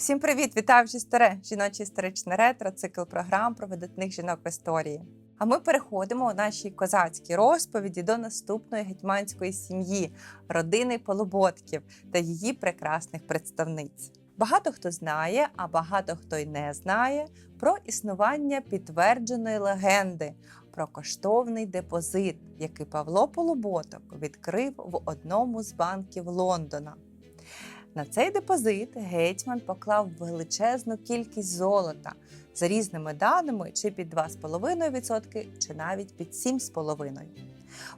Всім привіт! Вітаю в старе жіноче історичне ретро, цикл програм про видатних жінок в історії. А ми переходимо у нашій козацькій розповіді до наступної гетьманської сім'ї, родини Полуботків та її прекрасних представниць. Багато хто знає, а багато хто й не знає про існування підтвердженої легенди про коштовний депозит, який Павло Полуботок відкрив в одному з банків Лондона. На цей депозит гетьман поклав величезну кількість золота за різними даними, чи під 2,5%, чи навіть під 7,5%.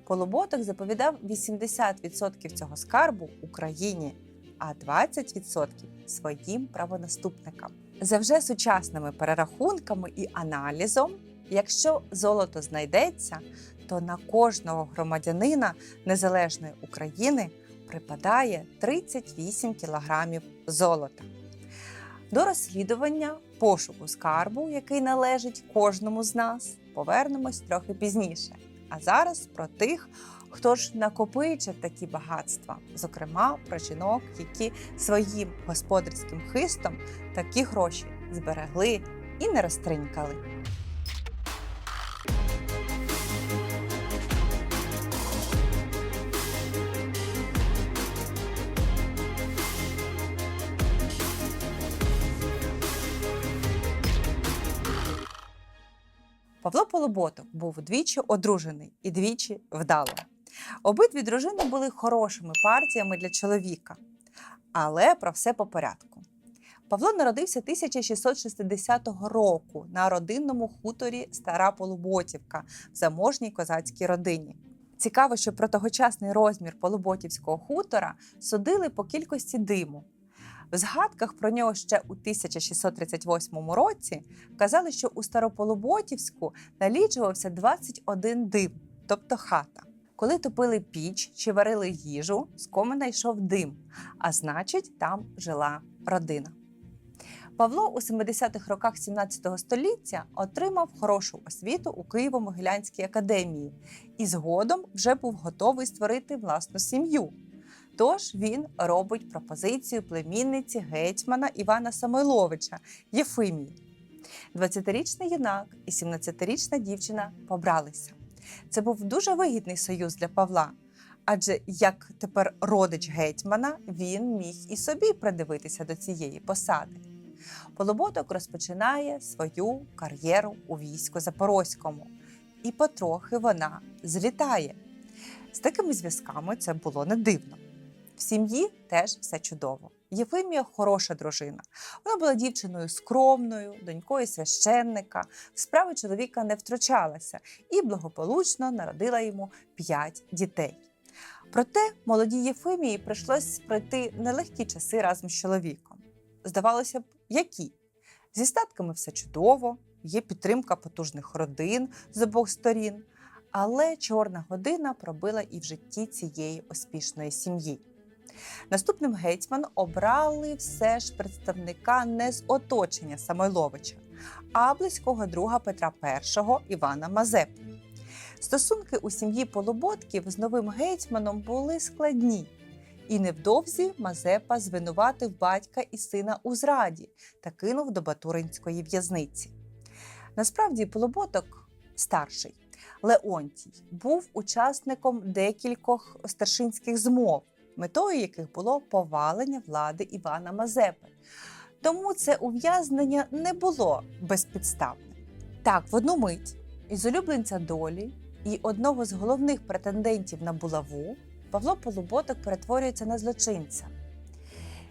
Полуботок заповідав 80% цього скарбу Україні, а 20% своїм правонаступникам. За вже сучасними перерахунками і аналізом, якщо золото знайдеться, то на кожного громадянина незалежної України припадає 38 кілограмів золота. До розслідування пошуку скарбу, який належить кожному з нас, повернемось трохи пізніше. А зараз про тих, хто ж накопичив такі багатства, зокрема про жінок, які своїм господарським хистом такі гроші зберегли і не розтринькали. Павло Полуботок був двічі одружений і двічі вдало. Обидві дружини були хорошими партіями для чоловіка. Але про все по порядку. Павло народився 1660 року на родинному хуторі Стара Полуботівка в заможній козацькій родині. Цікаво, що про тогочасний розмір Полуботівського хутора судили по кількості диму. В згадках про нього ще у 1638 році казали, що у Старополуботівську налічувався 21 дим, тобто хата. Коли топили піч чи варили їжу, з комина йшов дим, а значить, там жила родина. Павло у 70-х роках 17 століття отримав хорошу освіту у Києво-Могилянській академії і згодом вже був готовий створити власну сім'ю. Тож він робить пропозицію племінниці гетьмана Івана Самойловича Єфимії. 20-річний юнак і 17-річна дівчина побралися. Це був дуже вигідний союз для Павла, адже як тепер родич гетьмана, він міг і собі придивитися до цієї посади. Полуботок розпочинає свою кар'єру у війську Запорозькому, і потрохи вона злітає. З такими зв'язками це було не дивно. В сім'ї теж все чудово. Єфимія хороша дружина. Вона була дівчиною скромною, донькою священника, в справи чоловіка не втручалася і благополучно народила йому п'ять дітей. Проте молодій Єфимії прийшлось пройти нелегкі часи разом з чоловіком. Здавалося б, які? Зі статками все чудово, є підтримка потужних родин з обох сторін, але чорна година пробила і в житті цієї успішної сім'ї. Наступним гетьман обрали все ж представника не з оточення Самойловича, а близького друга Петра І Івана Мазепи. Стосунки у сім'ї Полуботків з новим гетьманом були складні, і невдовзі Мазепа звинуватив батька і сина у зраді та кинув до Батуринської в'язниці. Насправді, Полуботок старший Леонтій був учасником декількох старшинських змов метою яких було повалення влади Івана Мазепи. Тому це ув'язнення не було безпідставним. Так, в одну мить із улюбленця долі і одного з головних претендентів на булаву Павло Полуботок перетворюється на злочинця.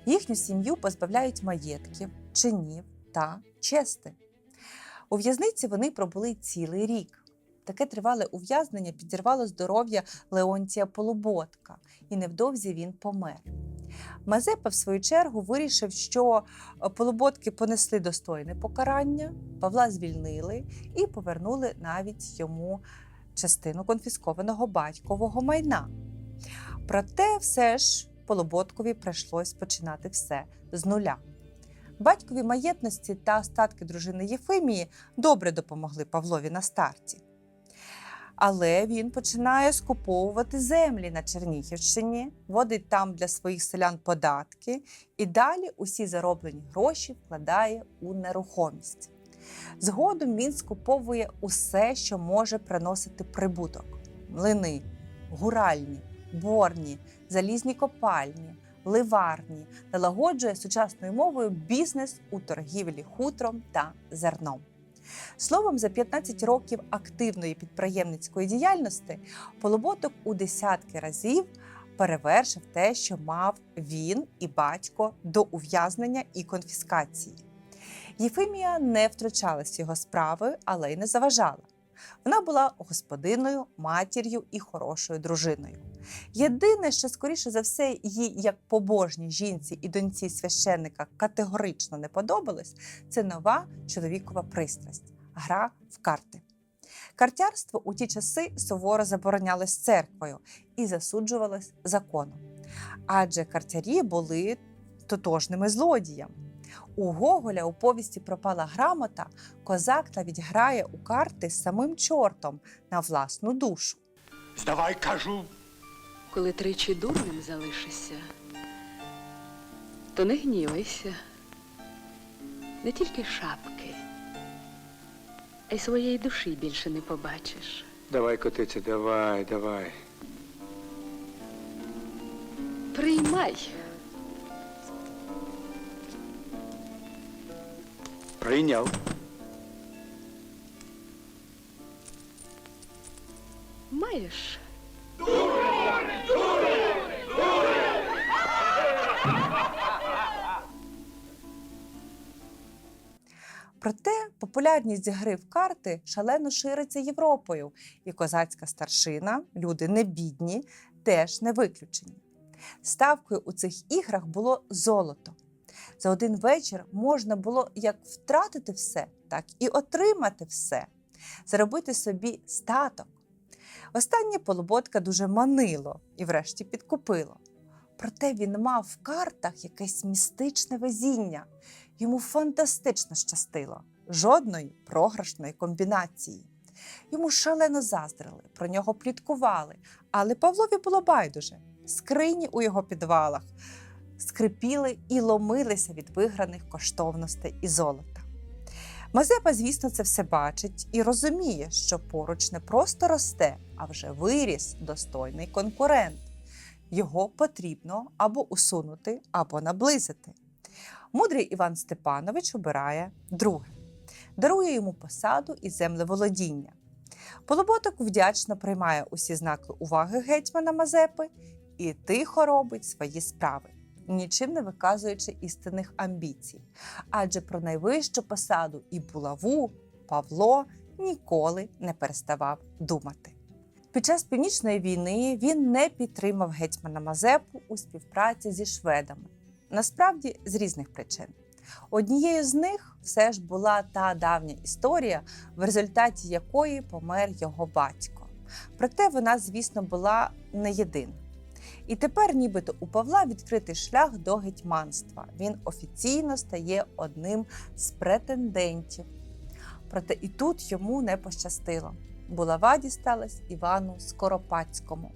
Їхню сім'ю позбавляють маєтків, чинів та чести. У в'язниці вони пробули цілий рік. Таке тривале ув'язнення підірвало здоров'я Леонтія Полуботка, і невдовзі він помер. Мазепа, в свою чергу, вирішив, що полуботки понесли достойне покарання, Павла звільнили і повернули навіть йому частину конфіскованого батькового майна. Проте, все ж, Полуботкові прийшлось починати все з нуля. Батькові маєтності та остатки дружини Єфимії добре допомогли Павлові на старті. Але він починає скуповувати землі на Чернігівщині, вводить там для своїх селян податки і далі усі зароблені гроші вкладає у нерухомість. Згодом він скуповує усе, що може приносити прибуток: млини, гуральні, борні, залізні копальні, ливарні, налагоджує сучасною мовою бізнес у торгівлі хутром та зерном. Словом, за 15 років активної підприємницької діяльності Полуботок у десятки разів перевершив те, що мав він і батько до ув'язнення і конфіскації. Єфимія не втручалась в його справи, але й не заважала. Вона була господиною, матір'ю і хорошою дружиною. Єдине, що скоріше за все їй, як побожній жінці і доньці священника, категорично не подобалось, це нова чоловікова пристрасть гра в карти. Картярство у ті часи суворо заборонялось церквою і засуджувалось законом. Адже картярі були тотожними злодіями. У Гоголя у повісті пропала грамота, козак навіть грає у карти з самим чортом на власну душу. Здавай, кажу. Коли тричі дурним залишишся, то не гнівайся. Не тільки шапки, а й своєї душі більше не побачиш. Давай, котиця, давай, давай. Приймай. Прийняв. Маєш. Проте популярність гри в карти шалено шириться Європою, і козацька старшина, люди не бідні, теж не виключені. Ставкою у цих іграх було золото. За один вечір можна було як втратити все, так і отримати все, заробити собі статок. Останнє полуботка дуже манило і врешті підкупило. Проте він мав в картах якесь містичне везіння. Йому фантастично щастило, жодної програшної комбінації. Йому шалено заздрили, про нього пліткували, але Павлові було байдуже. Скрині у його підвалах скрипіли і ломилися від виграних коштовностей і золота. Мазепа, звісно, це все бачить і розуміє, що поруч не просто росте, а вже виріс достойний конкурент. Його потрібно або усунути, або наблизити. Мудрий Іван Степанович обирає друге, дарує йому посаду і землеволодіння. Полуботок вдячно приймає усі знаки уваги гетьмана Мазепи і тихо робить свої справи, нічим не виказуючи істинних амбіцій. Адже про найвищу посаду і булаву Павло ніколи не переставав думати. Під час північної війни він не підтримав гетьмана Мазепу у співпраці зі шведами насправді з різних причин. Однією з них все ж була та давня історія, в результаті якої помер його батько. Проте вона, звісно, була не єдина. І тепер, нібито у Павла відкритий шлях до гетьманства. Він офіційно стає одним з претендентів. Проте і тут йому не пощастило. Булава дісталась Івану Скоропадському.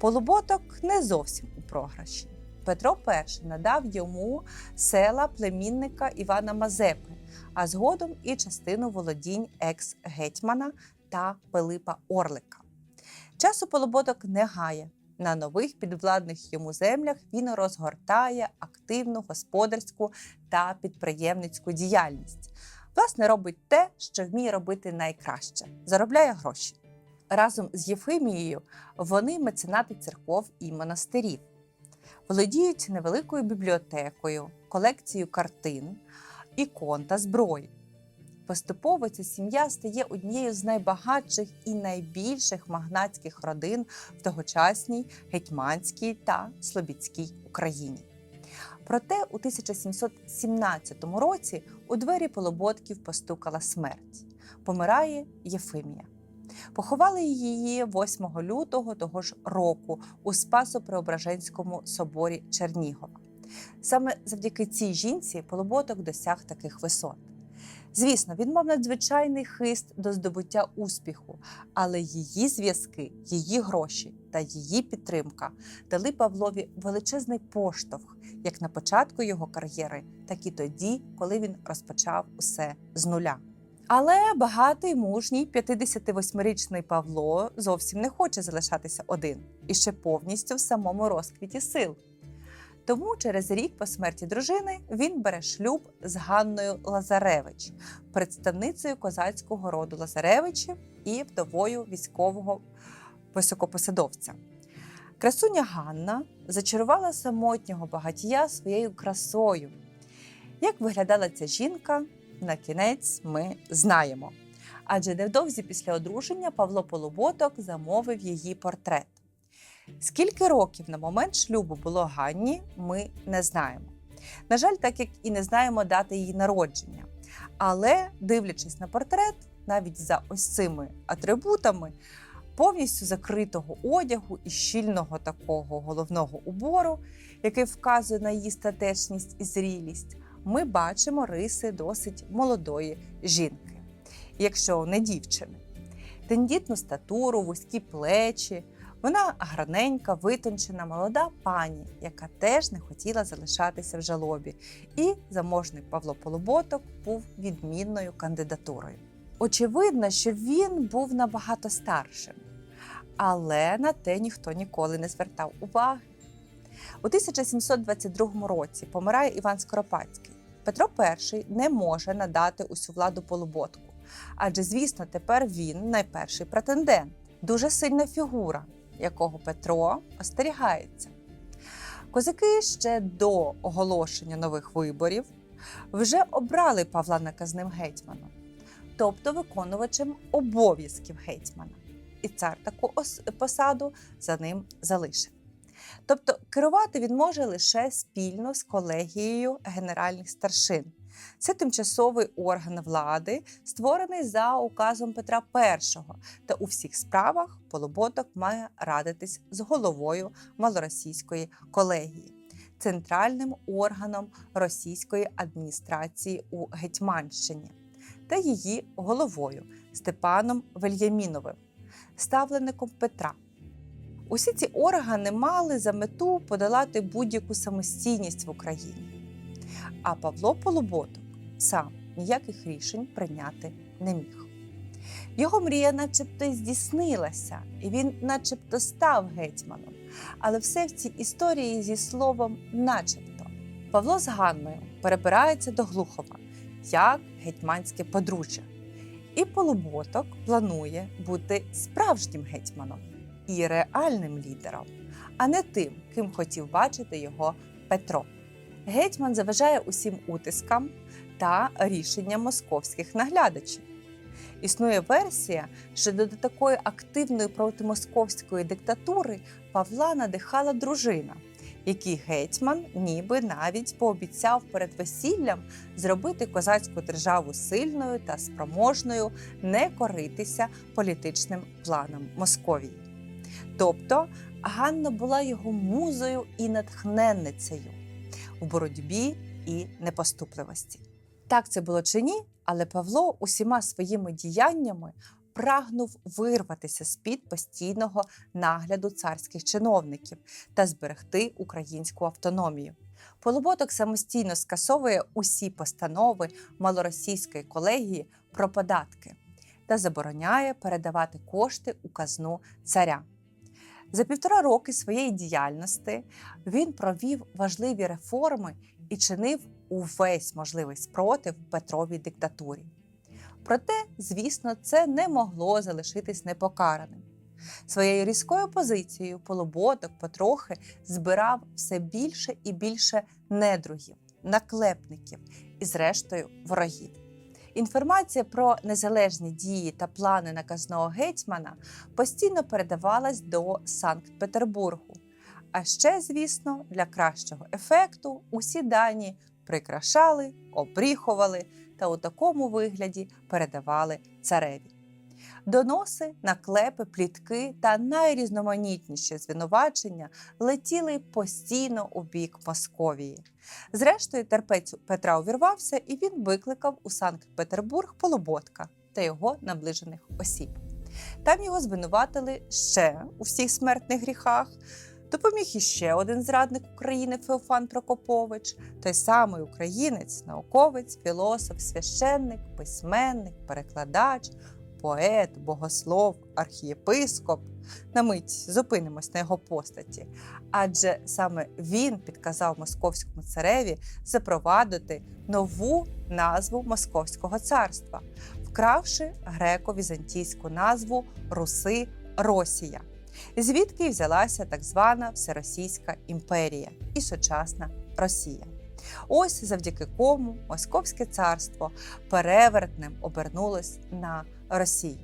Полуботок не зовсім у програші. Петро І надав йому села племінника Івана Мазепи, а згодом і частину володінь екс-гетьмана та Пилипа Орлика. Часу Полуботок не гає. На нових підвладних йому землях він розгортає активну господарську та підприємницьку діяльність. Власне, робить те, що вміє робити найкраще заробляє гроші. Разом з Єфимією вони меценати церков і монастирів володіють невеликою бібліотекою, колекцією картин, ікон та зброї. Поступово ця сім'я стає однією з найбагатших і найбільших магнатських родин в тогочасній гетьманській та слобідській Україні. Проте у 1717 році у двері Полоботків постукала смерть. Помирає Єфимія. Поховали її 8 лютого того ж року у Спасо-Преображенському соборі Чернігова. Саме завдяки цій жінці Полуботок досяг таких висот. Звісно, він мав надзвичайний хист до здобуття успіху, але її зв'язки, її гроші та її підтримка дали Павлові величезний поштовх як на початку його кар'єри, так і тоді, коли він розпочав усе з нуля. Але багатий мужній 58-річний Павло зовсім не хоче залишатися один і ще повністю в самому розквіті сил. Тому через рік по смерті дружини він бере шлюб з Ганною Лазаревич, представницею козацького роду Лазаревичів і вдовою військового високопосадовця. Красуня Ганна зачарувала самотнього багатія своєю красою. Як виглядала ця жінка, на кінець ми знаємо. Адже невдовзі після одруження Павло Полуботок замовив її портрет. Скільки років на момент шлюбу було Ганні, ми не знаємо. На жаль, так як і не знаємо дати її народження. Але, дивлячись на портрет, навіть за ось цими атрибутами, повністю закритого одягу і щільного такого головного убору, який вказує на її статечність і зрілість, ми бачимо риси досить молодої жінки, якщо не дівчини. Тендітну статуру, вузькі плечі. Вона гарненька, витончена, молода пані, яка теж не хотіла залишатися в жалобі. І заможний Павло Полуботок був відмінною кандидатурою. Очевидно, що він був набагато старшим, але на те ніхто ніколи не звертав уваги. У 1722 році помирає Іван Скоропадський. Петро І не може надати усю владу Полуботку, адже, звісно, тепер він найперший претендент, дуже сильна фігура, якого Петро остерігається. Козаки ще до оголошення нових виборів вже обрали Павла наказним гетьманом, тобто виконувачем обов'язків гетьмана. І цар таку посаду за ним залишив. Тобто керувати він може лише спільно з колегією генеральних старшин. Це тимчасовий орган влади, створений за указом Петра І, та у всіх справах Полуботок має радитись з головою малоросійської колегії, центральним органом російської адміністрації у Гетьманщині та її головою Степаном Вельяміновим, ставлеником Петра. Усі ці органи мали за мету подолати будь-яку самостійність в Україні. А Павло Полуботок сам ніяких рішень прийняти не міг. Його мрія, начебто, здійснилася, і він, начебто, став гетьманом. Але все в цій історії зі словом начебто. Павло з Ганною перебирається до Глухова як гетьманське подружжя. І Полуботок планує бути справжнім гетьманом і реальним лідером, а не тим, ким хотів бачити його Петро. Гетьман заважає усім утискам та рішенням московських наглядачів. Існує версія, що до такої активної протимосковської диктатури Павла надихала дружина, який гетьман ніби навіть пообіцяв перед весіллям зробити козацьку державу сильною та спроможною не коритися політичним планам Московії. Тобто Ганна була його музою і натхненницею в боротьбі і непоступливості. Так це було чи ні, але Павло усіма своїми діяннями прагнув вирватися з-під постійного нагляду царських чиновників та зберегти українську автономію. Полуботок самостійно скасовує усі постанови малоросійської колегії про податки та забороняє передавати кошти у казну царя. За півтора роки своєї діяльності він провів важливі реформи і чинив увесь можливий спротив Петровій диктатурі. Проте, звісно, це не могло залишитись непокараним. Своєю різкою позицією полуботок потрохи збирав все більше і більше недругів, наклепників і, зрештою, ворогів. Інформація про незалежні дії та плани наказного гетьмана постійно передавалась до Санкт-Петербургу. А ще, звісно, для кращого ефекту усі дані прикрашали, обріхували та у такому вигляді передавали цареві. Доноси, наклепи, плітки та найрізноманітніші звинувачення летіли постійно у бік Московії. Зрештою, терпець Петра увірвався, і він викликав у Санкт-Петербург Полуботка та його наближених осіб. Там його звинуватили ще у всіх смертних гріхах. Допоміг іще один зрадник України Феофан Прокопович, той самий українець, науковець, філософ, священник, письменник, перекладач, поет, богослов, архієпископ. На мить зупинимось на його постаті, адже саме він підказав московському цареві запровадити нову назву Московського царства, вкравши греко-візантійську назву Руси Росія, звідки й взялася так звана Всеросійська імперія і сучасна Росія. Ось завдяки кому Московське царство перевертнем обернулось на Росію.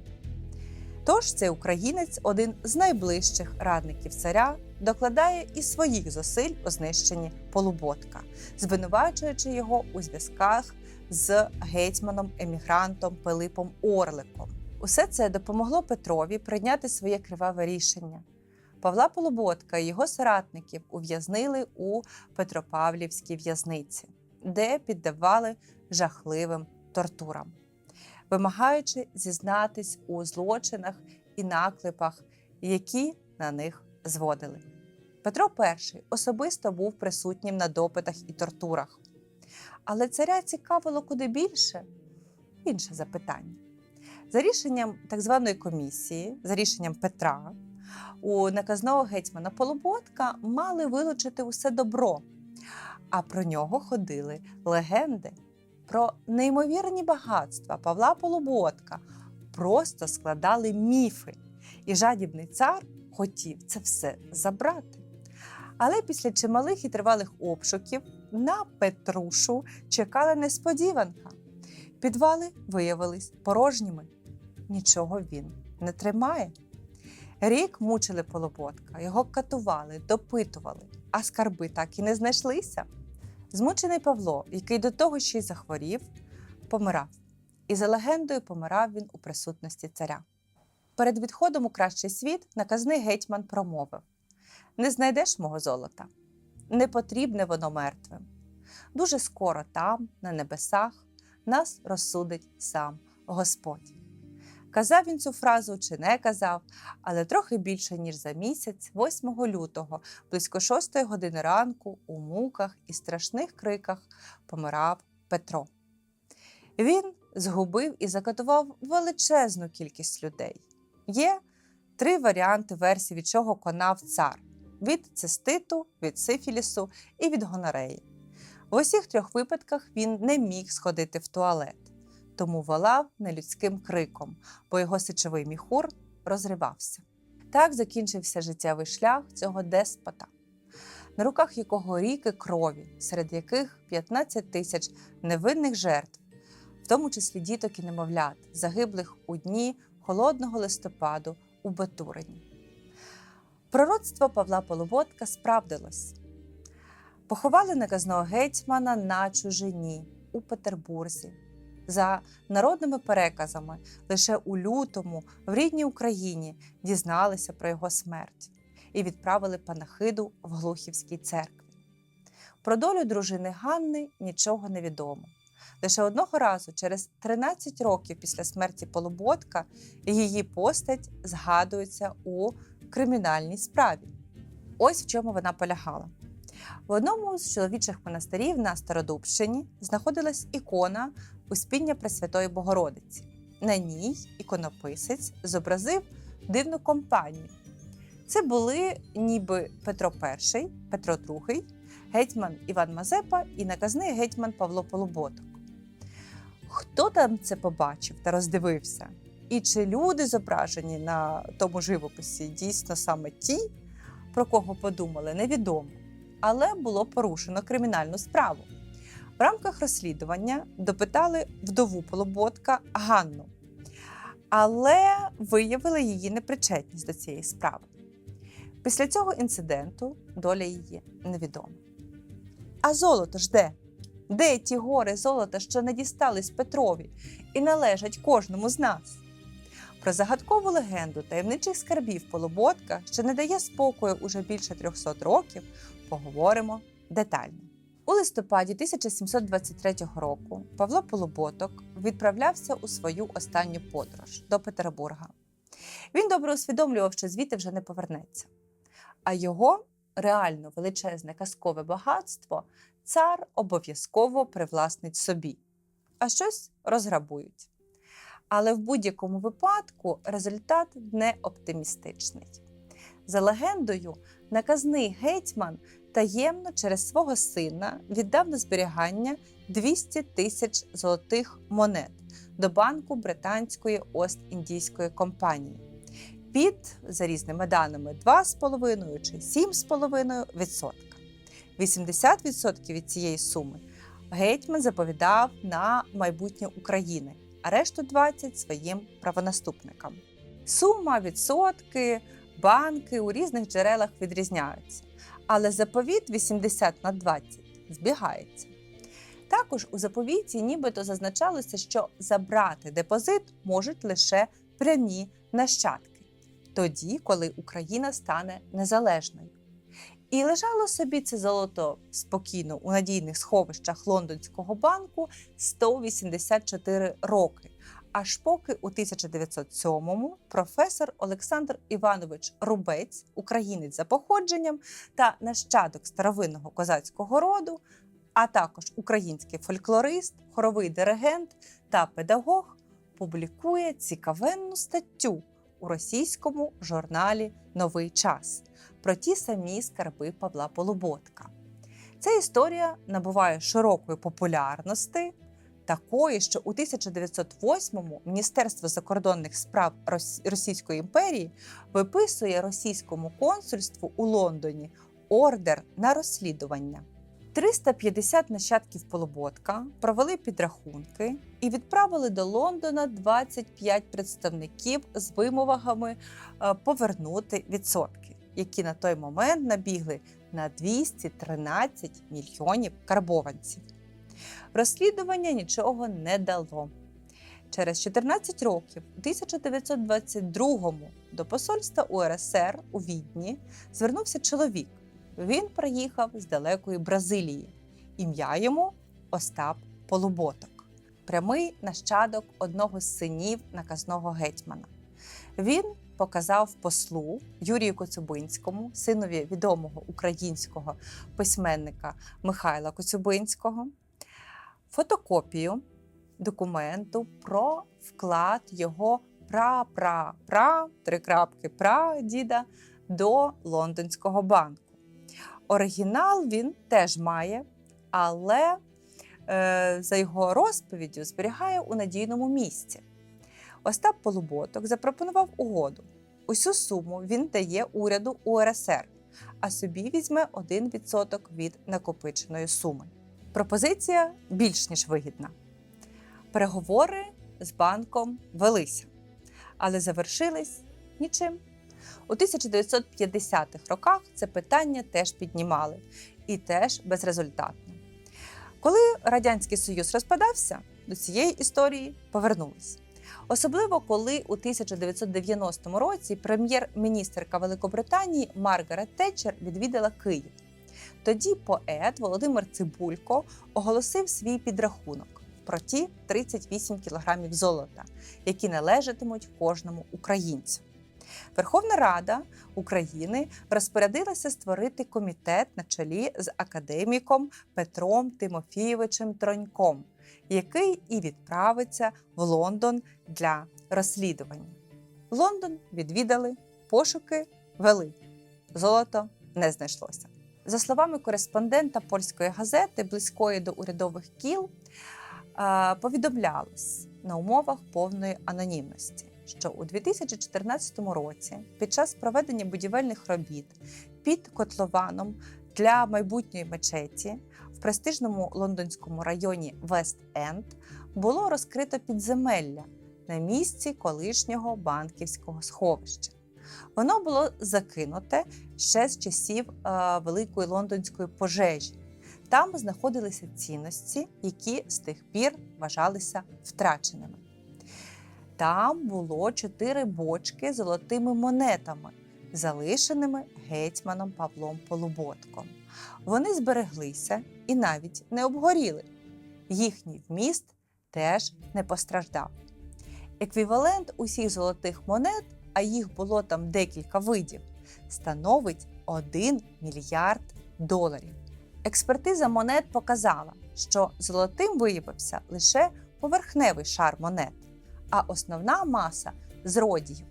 Тож цей українець, один з найближчих радників царя, докладає і своїх зусиль у знищенні Полуботка, звинувачуючи його у зв'язках з гетьманом-емігрантом Пилипом Орликом. Усе це допомогло Петрові прийняти своє криваве рішення. Павла Полуботка і його соратників ув'язнили у Петропавлівській в'язниці, де піддавали жахливим тортурам, вимагаючи зізнатись у злочинах і наклепах, які на них зводили. Петро І особисто був присутнім на допитах і тортурах. Але царя цікавило куди більше інше запитання. За рішенням так званої комісії, за рішенням Петра, у наказного гетьмана Полуботка мали вилучити усе добро, а про нього ходили легенди. Про неймовірні багатства Павла Полуботка просто складали міфи, і жадібний цар хотів це все забрати. Але після чималих і тривалих обшуків на Петрушу чекала несподіванка. Підвали виявились порожніми. Нічого він не тримає. Рік мучили Полуботка, його катували, допитували, а скарби так і не знайшлися. Змучений Павло, який до того ще й захворів, помирав. І за легендою помирав він у присутності царя. Перед відходом у кращий світ наказний гетьман промовив: Не знайдеш мого золота, не потрібне воно мертвим. Дуже скоро там, на небесах, нас розсудить сам Господь. Казав він цю фразу чи не казав, але трохи більше ніж за місяць, 8 лютого, близько 6 години ранку, у муках і страшних криках помирав Петро. Він згубив і закатував величезну кількість людей. Є три варіанти версії, від чого конав цар: від циститу, від сифілісу і від гонореї. В усіх трьох випадках він не міг сходити в туалет, тому волав нелюдським криком, бо його сечовий міхур розривався. Так закінчився життєвий шлях цього деспота, на руках якого ріки крові, серед яких 15 тисяч невинних жертв, в тому числі діток і немовлят, загиблих у дні холодного листопаду у Батурині. Пророцтво Павла Полуботка справдилось. Поховали наказного гетьмана на чужині у Петербурзі. За народними переказами, лише у лютому в рідній Україні дізналися про його смерть і відправили панахиду в Глухівській церкві. Про долю дружини Ганни нічого не відомо. Лише одного разу, через 13 років після смерті Полуботка, її постать згадується у кримінальній справі. Ось в чому вона полягала. В одному з чоловічих монастирів на Стародубщині знаходилась ікона Успіння Пресвятої Богородиці. На ній іконописець зобразив дивну компанію. Це були ніби Петро І, Петро II, гетьман Іван Мазепа і наказний гетьман Павло Полуботок. Хто там це побачив та роздивився? І чи люди зображені на тому живописі дійсно саме ті, про кого подумали, невідомо. Але було порушено кримінальну справу. В рамках розслідування допитали вдову Полуботка Ганну, але виявили її непричетність до цієї справи. Після цього інциденту доля її невідома. А золото ж де? Де ті гори золота, що не дістались Петрові і належать кожному з нас? Про загадкову легенду таємничих скарбів Полуботка, що не дає спокою уже більше 300 років, поговоримо детально. У листопаді 1723 року Павло Полуботок відправлявся у свою останню подорож до Петербурга. Він добре усвідомлював, що звідти вже не повернеться. А його реально величезне казкове багатство цар обов'язково привласнить собі, а щось розграбують. Але в будь-якому випадку результат не оптимістичний. За легендою, наказний гетьман таємно через свого сина віддав на зберігання 200 тисяч золотих монет до банку британської Ост-Індійської компанії під, за різними даними, 2,5 чи 7,5 відсотка. 80% від цієї суми гетьман заповідав на майбутнє України, а решту 20 своїм правонаступникам. Сума, відсотки, банки у різних джерелах відрізняються, але заповіт 80 на 20 збігається. Також у заповіті нібито зазначалося, що забрати депозит можуть лише прямі нащадки, тоді, коли Україна стане незалежною. І лежало собі це золото спокійно у надійних сховищах лондонського банку 184 роки. Аж поки у 1907-му професор Олександр Іванович Рубець, українець за походженням та нащадок старовинного козацького роду, а також український фольклорист, хоровий диригент та педагог, публікує цікавенну статтю у російському журналі Новий час про ті самі скарби Павла Полуботка. Ця історія набуває широкої популярності, такої, що у 1908-му Міністерство закордонних справ Рос- Російської імперії виписує російському консульству у Лондоні ордер на розслідування. 350 нащадків Полуботка провели підрахунки і відправили до Лондона 25 представників з вимогами е, повернути відсотки, які на той момент набігли на 213 мільйонів карбованців. Розслідування нічого не дало. Через 14 років, у 1922-му, до посольства УРСР у Відні звернувся чоловік. Він приїхав з далекої Бразилії. Ім'я йому Остап Полуботок, прямий нащадок одного з синів наказного гетьмана. Він показав послу Юрію Коцюбинському, синові відомого українського письменника Михайла Коцюбинського, фотокопію документу про вклад його пра-пра-пра, три крапки прадіда до лондонського банку. Оригінал він теж має, але е, за його розповіддю зберігає у надійному місці. Остап Полуботок запропонував угоду. Усю суму він дає уряду УРСР, а собі візьме 1% від накопиченої суми. Пропозиція більш ніж вигідна. Переговори з банком велися, але завершились нічим. У 1950-х роках це питання теж піднімали і теж безрезультатно. Коли Радянський Союз розпадався, до цієї історії повернулись. Особливо коли у 1990 році прем'єр-міністерка Великобританії Маргарет Тетчер відвідала Київ. Тоді поет Володимир Цибулько оголосив свій підрахунок про ті 38 кілограмів золота, які належатимуть кожному українцю. Верховна Рада України розпорядилася створити комітет на чолі з академіком Петром Тимофійовичем Троньком, який і відправиться в Лондон для розслідування. Лондон відвідали, пошуки вели. Золото не знайшлося. За словами кореспондента польської газети, близької до урядових кіл, е, повідомлялось на умовах повної анонімності, що у 2014 році під час проведення будівельних робіт під котлованом для майбутньої мечеті в престижному лондонському районі Вест-Енд було розкрито підземелля на місці колишнього банківського сховища. Воно було закинуте ще з часів е, Великої лондонської пожежі. Там знаходилися цінності, які з тих пір вважалися втраченими. Там було чотири бочки з золотими монетами, залишеними гетьманом Павлом Полуботком. Вони збереглися і навіть не обгоріли. Їхній вміст теж не постраждав. Еквівалент усіх золотих монет, а їх було там декілька видів, становить 1 мільярд доларів. Експертиза монет показала, що золотим виявився лише поверхневий шар монет, а основна маса з родіїв.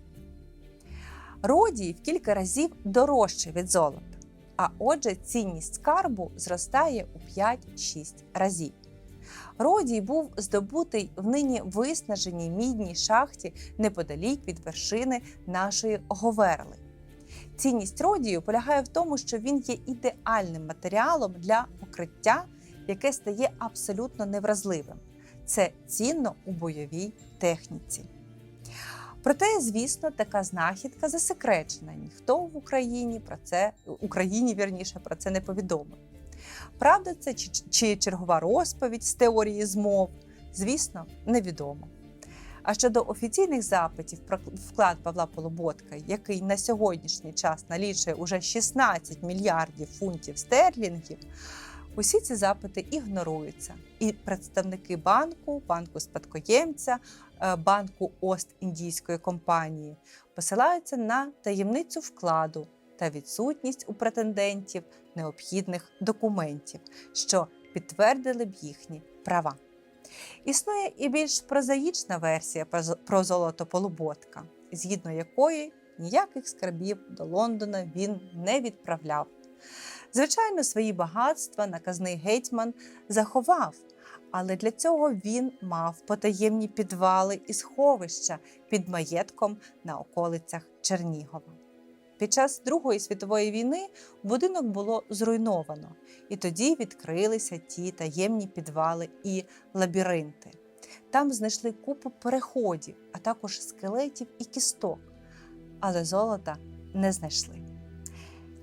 Родії в кілька разів дорожче від золота, а отже, цінність скарбу зростає у 5-6 разів. Родій був здобутий в нині виснаженій мідній шахті неподалік від вершини нашої Говерли. Цінність родію полягає в тому, що він є ідеальним матеріалом для покриття, яке стає абсолютно невразливим. Це цінно у бойовій техніці. Проте, звісно, така знахідка засекречена. Ніхто в Україні про це Україні вірніше про це не повідомив. Правда, це чи, чергова розповідь з теорії змов, звісно, невідомо. А щодо офіційних запитів про вклад Павла Полуботка, який на сьогоднішній час налічує уже 16 мільярдів фунтів стерлінгів, усі ці запити ігноруються. І представники банку, банку спадкоємця, е, банку Ост-Індійської компанії посилаються на таємницю вкладу та відсутність у претендентів необхідних документів, що підтвердили б їхні права. Існує і більш прозаїчна версія про зо- про золото Полуботка, згідно якої ніяких скарбів до Лондона він не відправляв. Звичайно, свої багатства наказний гетьман заховав, але для цього він мав потаємні підвали і сховища під маєтком на околицях Чернігова. Під час Другої світової війни будинок було зруйновано, і тоді відкрилися ті таємні підвали і лабіринти. Там знайшли купу переходів, а також скелетів і кісток, але золота не знайшли.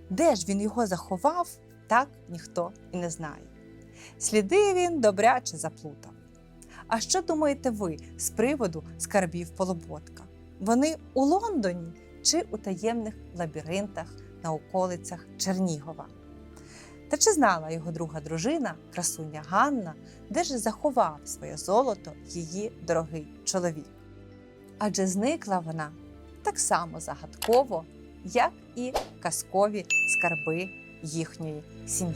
Де ж він його заховав, так ніхто і не знає. Сліди він добряче заплутав. А що думаєте ви з приводу скарбів Полуботка? Вони у Лондоні чи у таємних лабіринтах на околицях Чернігова? Та чи знала його друга дружина, красуня Ганна, де ж заховав своє золото її дорогий чоловік? Адже зникла вона так само загадково, як і казкові скарби їхньої сім'ї.